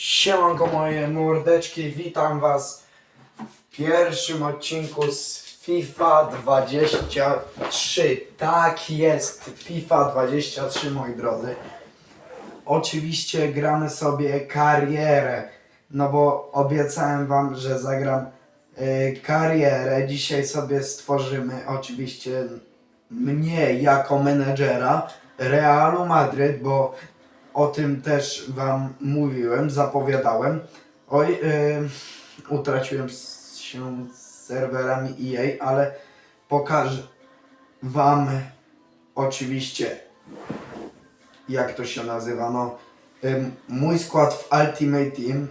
Siemanko moje mordeczki, witam was w pierwszym odcinku z FIFA 23. Tak jest, FIFA 23 moi drodzy. Oczywiście gramy sobie karierę, no bo obiecałem wam, że zagram y, karierę. Dzisiaj sobie stworzymy oczywiście mnie jako menedżera Realu Madryt, bo o tym też Wam mówiłem, zapowiadałem. Oj, yy, utraciłem się z serwerami EA, ale pokażę Wam oczywiście, jak to się nazywa. No, ym, mój skład w Ultimate Team.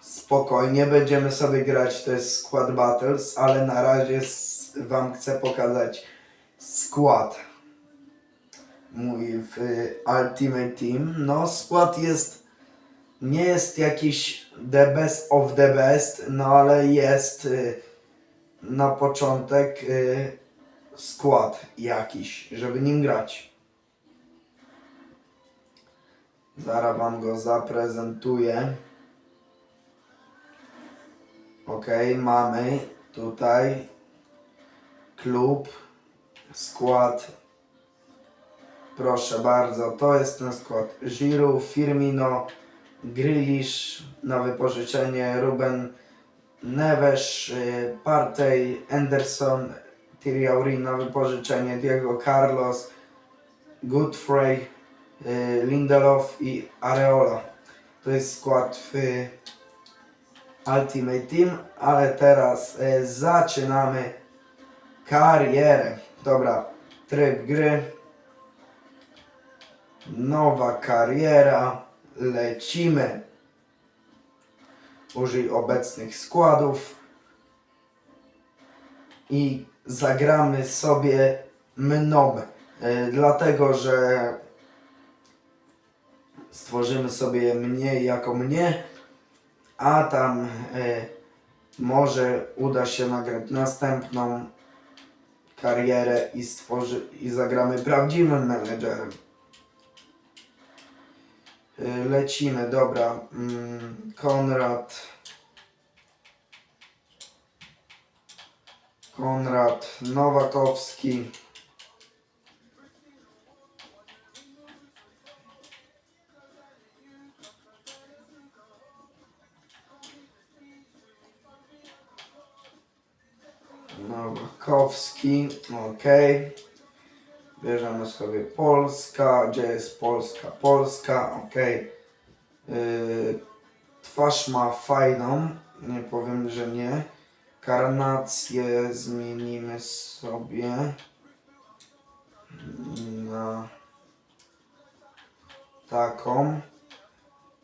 Spokojnie, będziemy sobie grać, jest Squad Battles, ale na razie Wam chcę pokazać skład mój w y, Ultimate Team. No, skład jest. Nie jest jakiś the best of the best, no ale jest y, na początek y, skład jakiś, żeby nim grać. Zaraz wam go zaprezentuję. Ok, mamy tutaj klub, skład Proszę bardzo, to jest ten skład. Giroud, Firmino, Grealish na wypożyczenie, Ruben Neves, y, Partey, Anderson, Thierry na wypożyczenie, Diego Carlos, Godfrey, y, Lindelof i Areola. To jest skład w y, Ultimate Team, ale teraz zaczynamy karierę. Dobra, tryb gry. Nowa kariera. Lecimy. Użyj obecnych składów. I zagramy sobie mną. E, Dlatego, że stworzymy sobie mnie jako mnie, a tam e, może uda się nagrać następną karierę i stworzy i zagramy prawdziwym menedżerem. Y, Lecimy, dobra. Mm, Konrad. Konrad Nowakowski. Nowakowski, ok. Bierzemy sobie Polska, gdzie jest Polska? Polska, ok. Yy, twarz ma fajną, nie powiem, że nie. Karnację zmienimy sobie na taką.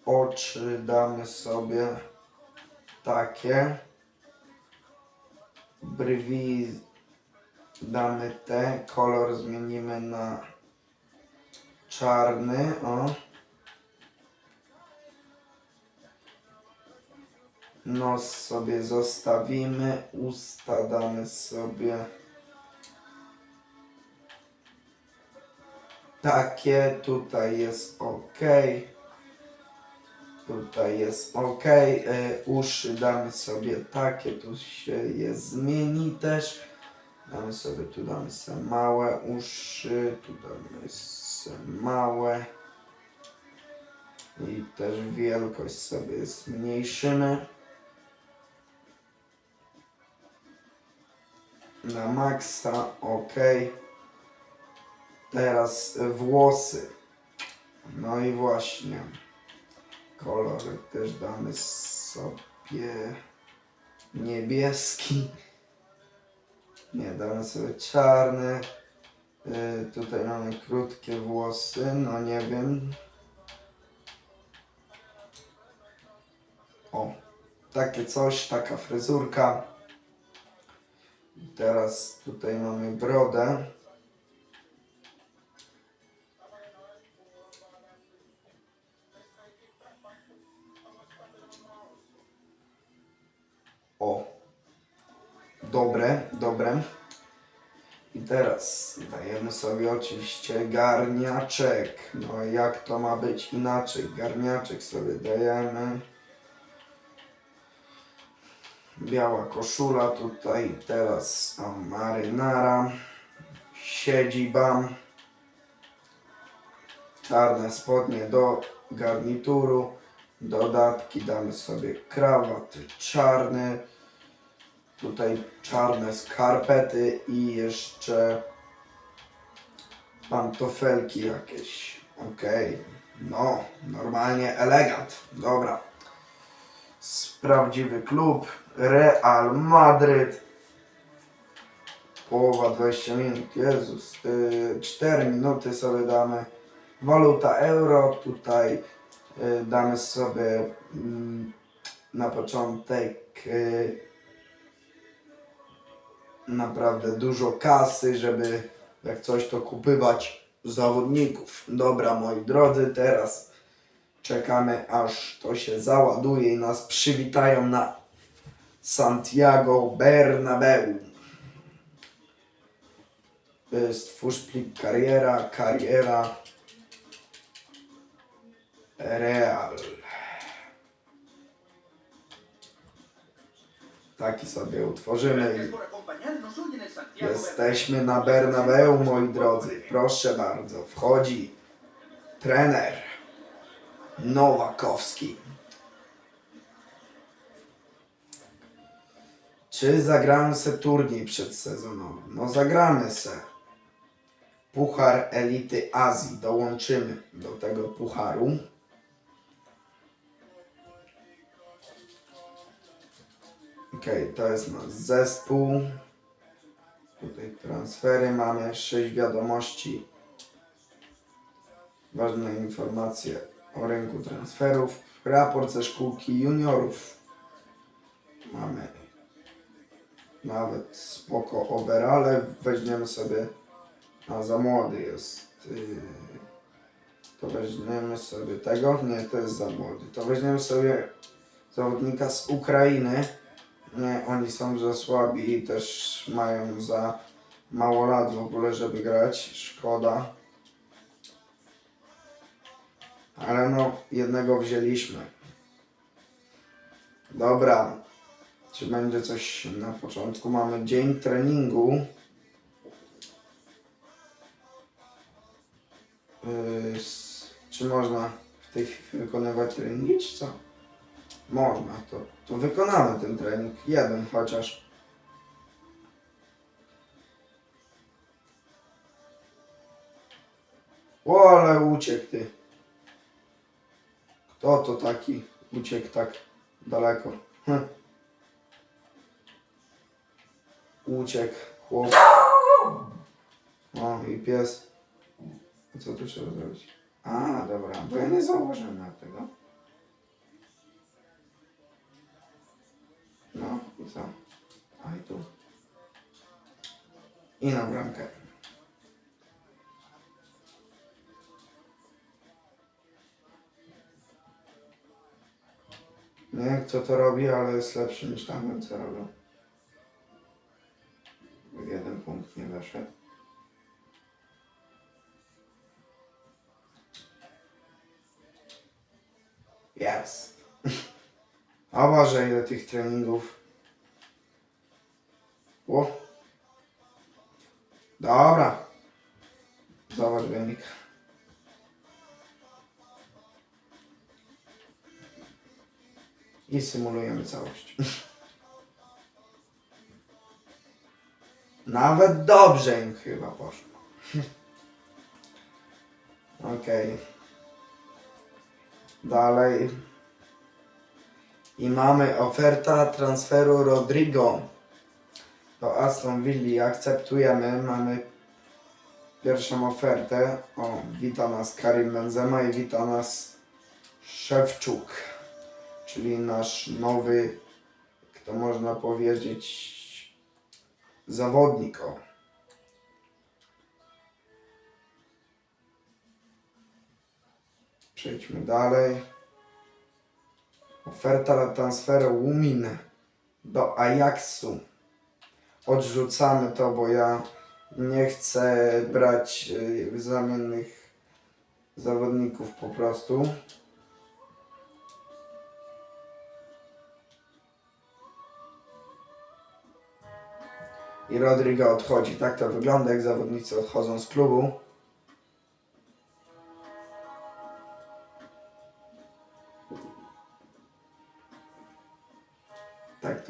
Oczy damy sobie takie. Brwi damy te, kolor zmienimy na czarny, o. Nos sobie zostawimy, usta damy sobie takie, tutaj jest ok. Tutaj jest ok. E, uszy damy sobie takie, tu się je zmieni też. Damy sobie, tu damy sobie małe uszy, tu damy sobie małe. I też wielkość sobie zmniejszymy. Na maksa, ok. Teraz włosy. No i właśnie. Kolory też damy sobie niebieski. Nie, damy sobie czarny. Y, tutaj mamy krótkie włosy, no nie wiem. O, takie coś, taka fryzurka. Teraz tutaj mamy brodę. Dobre, dobre. I teraz dajemy sobie oczywiście garniaczek. No jak to ma być inaczej? Garniaczek sobie dajemy. Biała koszula tutaj, teraz o, marynara, siedziba, czarne spodnie do garnituru, dodatki damy sobie krawat czarny, tutaj czarne skarpety i jeszcze pantofelki jakieś. Okej, no, normalnie elegant, dobra. S- Prawdziwy klub, Real Madryt. Połowa 20 minut, Jezus. Yy, 4 minuty sobie damy. Waluta euro, tutaj yy, damy sobie mm, na początek yy, naprawdę dużo kasy, żeby jak coś to kupywać zawodników. Dobra, moi drodzy, teraz czekamy aż to się załaduje i nas przywitają na Santiago Bernabeu. Stwórz plik kariera, kariera, Real. Taki sobie utworzymy i Jesteśmy na Bernabeu, moi drodzy. Proszę bardzo, wchodzi trener Nowakowski. Czy zagramy se turniej przedsezonowy? No zagramy se. Puchar Elity Azji. Dołączymy do tego pucharu. Okej, to jest nasz zespół. Tutaj transfery mamy, 6 wiadomości. Ważne informacje o rynku transferów. Raport ze szkółki juniorów. Mamy nawet spoko overale. Weźmiemy sobie, a za młody jest. Yy, to weźmiemy sobie tego. Nie, to jest za młody. To weźmiemy sobie zawodnika z Ukrainy. Nie, oni są za słabi i też mają za mało lat w ogóle, żeby grać. Szkoda. Ale no, jednego wzięliśmy. Dobra. Czy będzie coś na początku? Mamy dzień treningu. Yy, czy można w tej chwili wykonywać treningi, czy co? Można, to, to wykonamy ten trening. Jeden chociaż. O, ale uciekł ty. Kto to taki uciekł tak daleko? Hm. Uciekł chłop. O, i pies. Co tu trzeba zrobić? A, dobra, bo ja nie zauważyłem na tego. No i co? A i tu. I na bramkę. Nie wiem kto to robi, ale jest lepszy niż tamten co robił. O Boże, ile tych treningów. O. Dobra. Zobacz wynik. I symulujemy całość. Nawet dobrze im chyba poszło. Okej. Dalej. I mamy oferta transferu Rodrigo do Aston Villa. Akceptujemy. Mamy pierwszą ofertę. O, wita nas Karim Benzema i wita nas Szewczuk, czyli nasz nowy, kto można powiedzieć, zawodnik. O. Przejdźmy dalej. Oferta na transfer Łumin do Ajaxu. Odrzucamy to, bo ja Nie chcę brać y, zamiennych zawodników po prostu. I Rodrigo odchodzi. Tak to wygląda, jak zawodnicy odchodzą z klubu.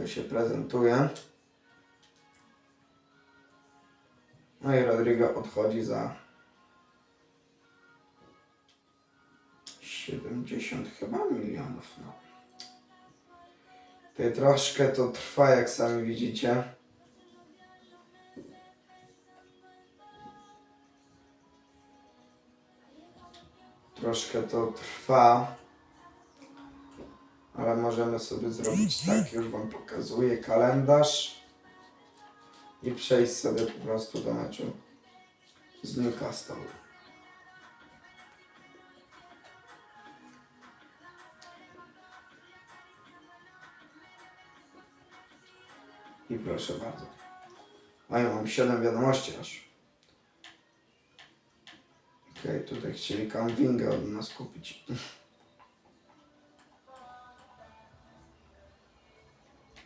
To się prezentuje. No i Rodrigo odchodzi za 70 chyba milionów. No. Tutaj troszkę to trwa, jak sami widzicie. Troszkę to trwa. Ale możemy sobie zrobić tak, już Wam pokazuję kalendarz i przejść sobie po prostu do meczu z Newcastle. I proszę bardzo. A ja mam 7 wiadomości aż. Okej, tutaj chcieli Kamwinga od nas kupić.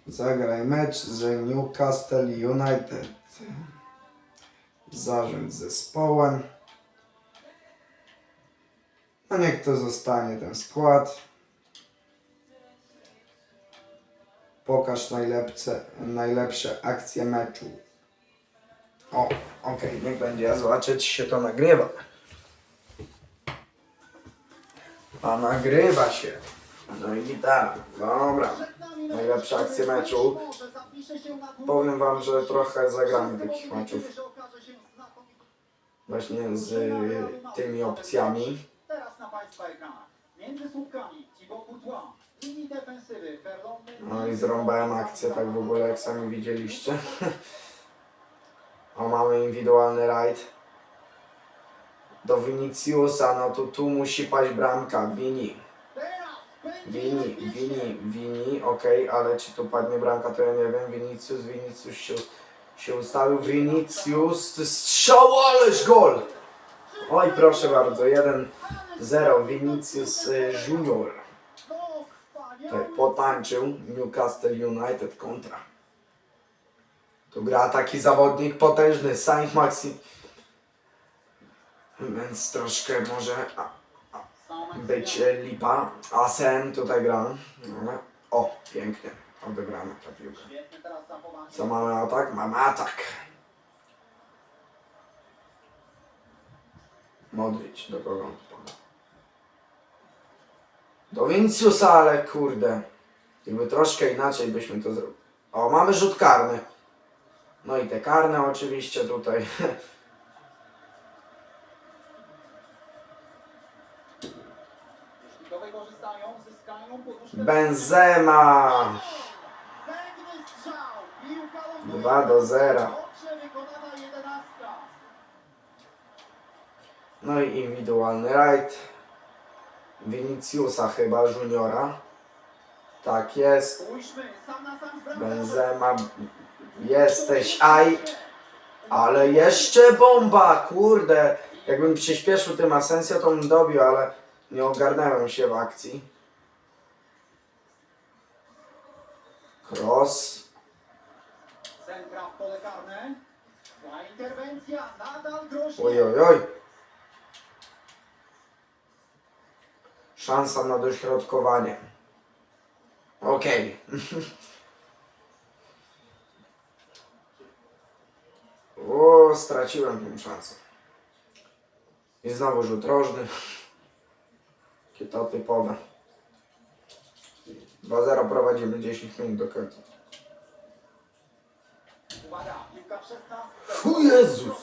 Zagraj mecz z Newcastle United. Zarząd zespołem. No niech to zostanie ten skład. Pokaż najlepsze, najlepsze akcje meczu. O, okej, niech będzie zobaczyć, się to nagrywa. A nagrywa się. No i gitara. Dobra. Najlepsze akcje meczu. Powiem wam, że trochę zagramy takich meczów. Właśnie z y, tymi opcjami. No i zrąbałem akcję tak w ogóle, jak sami widzieliście. O, mamy indywidualny rajd. Do Viniciusa, no to tu musi paść bramka. Vini, Vini, Vini, Vini, okej, ale czy tu padnie bramka, to ja nie wiem. Vinicius, Vinicius się, się ustawił. Vinicius, strzał, ależ gol! Oj, proszę bardzo, 1-0, Vinicius y, Junior. Tutaj potańczył Newcastle United kontra. Tu gra taki zawodnik potężny, Saint Maxim. Więc troszkę może być e, lipa. A Sen tutaj gra. No, O, pięknie. Odegrana ta piłka. Co mamy atak? Mamy atak. Modric, do kogo? Do Vinciusa, ale kurde. Gdyby troszkę inaczej byśmy to zrobili. O, mamy rzut karny. No i te karne oczywiście tutaj. Benzema. Piękny strzał. Piłka ląduje. 2 do 0. Dobrze wykonana jedenastka. No i indywidualny rajd. Viniciusa chyba, juniora. Tak jest. Benzema, jesteś, aj, ale jeszcze bomba, kurde. Jakbym przyspieszył tym Asensio, to bym dobił, ale nie ogarnąłem się w akcji. Cross. Centra w pole karne. Ta interwencja nadal groźnie. Oj, oj, oj. Szansa na dośrodkowanie. Okej. o, straciłem tę szansę. I znowu rzut rożny. Takie to typowe. 2-0 prowadzimy 10 minut do końca. Uwaga, piłka w 16. Fu Jezus!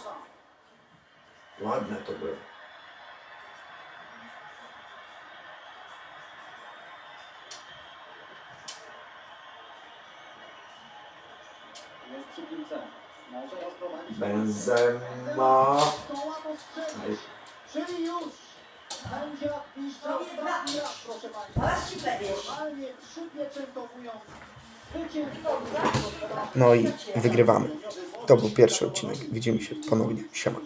Ładne to było. Benzema. Czyli już. Sędzia piszcza ostatni raz, proszę Państwa. Teraz ci pewieś. Normalnie przypieczętowując zwycięstwo. No i wygrywamy. To był pierwszy odcinek. Widzimy się ponownie. Siema.